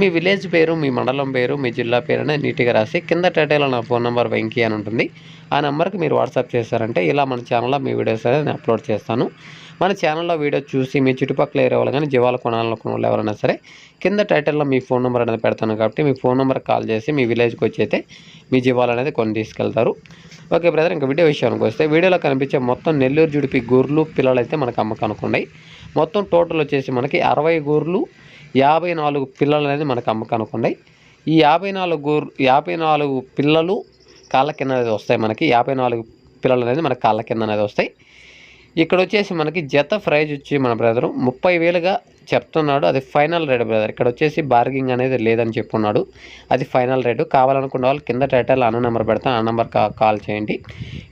మీ village పేరు మీ మండలం పేరు మీ జిల్లా పేరు అనేది నీట్గా రాసి కింద టైటిల్లో నా ఫోన్ నెంబర్ వెంకీ అని ఉంటుంది. ఆ నెంబర్కి మీరు వాట్సాప్ చేశారంటే ఇలా మన ఛానల్లో మీ వీడియోస్ అనేది నేను అప్లోడ్ చేస్తాను. మన ఛానల్లో వీడియో చూసి మీ చుట్టుపక్కల ఏరే వాళ్ళు కానీ జీవాలు కొనాలనుకున్న వాళ్ళు ఎవరైనా సరే కింద టైటిల్లో మీ ఫోన్ నెంబర్ అనేది పెడతాను కాబట్టి మీ ఫోన్ నెంబర్ కాల్ చేసి మీ విలేజ్కి వచ్చి అయితే మీ జీవాలు అనేది కొని తీసుకెళ్తారు. ఓకే బ్రదర్ ఇంకా వీడియో విషయానికి వస్తే వీడియోలో కనిపించే మొత్తం నెల్లూరు జుడిపి గొర్రెలు పిల్లలు అయితే మనకు అమ్మకానికి మొత్తం టోటల్ వచ్చేసి మనకి అరవై గొర్రెలు యాభై నాలుగు పిల్లలు అనేది మనకు అమ్మకానికి ఈ యాభై నాలుగు యాభై నాలుగు పిల్లలు కాళ్ళ కింద అనేది వస్తాయి మనకి. యాభై నాలుగు పిల్లలు అనేది మనకి కాళ్ళ కింద అనేది వస్తాయి. ఇక్కడ వచ్చేసి మనకి జత ప్రైజ్ వచ్చి మన బ్రదరు ముప్పై వేలుగా చెప్తున్నాడు. అది ఫైనల్ రేట్ బ్రదర్. ఇక్కడ వచ్చేసి బార్గింగ్ అనేది లేదని చెప్పున్నాడు. అది ఫైనల్ రేటు. కావాలనుకున్న వాళ్ళు కింద టైటిల్ అన్న నెంబర్ పెడతాను. ఆ నెంబర్ కాల్ చేయండి.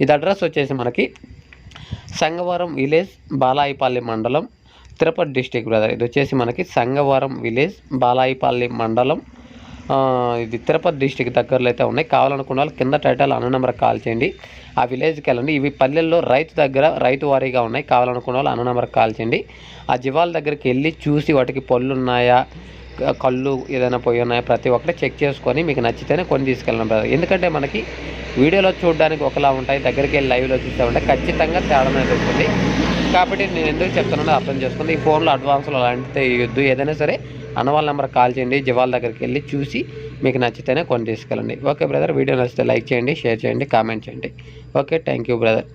ఇది అడ్రస్ వచ్చేసి మనకి సంగవరం విలేజ్ బాలాయిపల్లి మండలం తిరుపతి డిస్టిక్ బ్రదర్ ఇది వచ్చేసి మనకి సంగవరం విలేజ్ బాలాయిపల్లి మండలం. ఇది తిరుపతి డిస్టిక్ దగ్గరలో అయితే ఉన్నాయి. కావాలనుకున్న వాళ్ళు కింద టైటిల్ అన్న నెంబర్ కాల్ చేయండి. ఆ విలేజ్కి వెళ్ళండి. ఇవి పల్లెల్లో రైతు దగ్గర రైతు వారీగా ఉన్నాయి. కావాలనుకున్న వాళ్ళు అన్న నెంబర్ కాల్ చేయండి. ఆ జీవాల దగ్గరికి వెళ్ళి చూసి వాటికి పళ్ళు ఉన్నాయా కళ్ళు ఏదైనా పోయి ఉన్నాయా ప్రతి ఒక్కటి చెక్ చేసుకొని మీకు నచ్చితేనే కొన్ని తీసుకెళ్ళండి బ్రదర్ ఎందుకంటే మనకి వీడియోలో చూడడానికి ఒకలా ఉంటాయి. దగ్గరికి వెళ్ళి లైవ్లో చూస్తే ఉంటే ఖచ్చితంగా తేడా అనేది ఉంటుంది కాబట్టి నేను ఎందుకు చెప్తున్నానో అర్థం చేసుకుంది ఈ ఫోన్లో అడ్వాన్స్లో అలాంటిది ఇవ్వద్దు. ఏదైనా సరే అన్న వాళ్ళ నెంబర్ కాల్ చేయండి జివాల దగ్గరికి వెళ్ళి చూసి మీకు నచ్చితేనే కొని తీసుకెళ్ళండి. ఓకే బ్రదర్ వీడియో నచ్చితే లైక్ చేయండి షేర్ చేయండి కామెంట్ చేయండి. Okay thank you brother.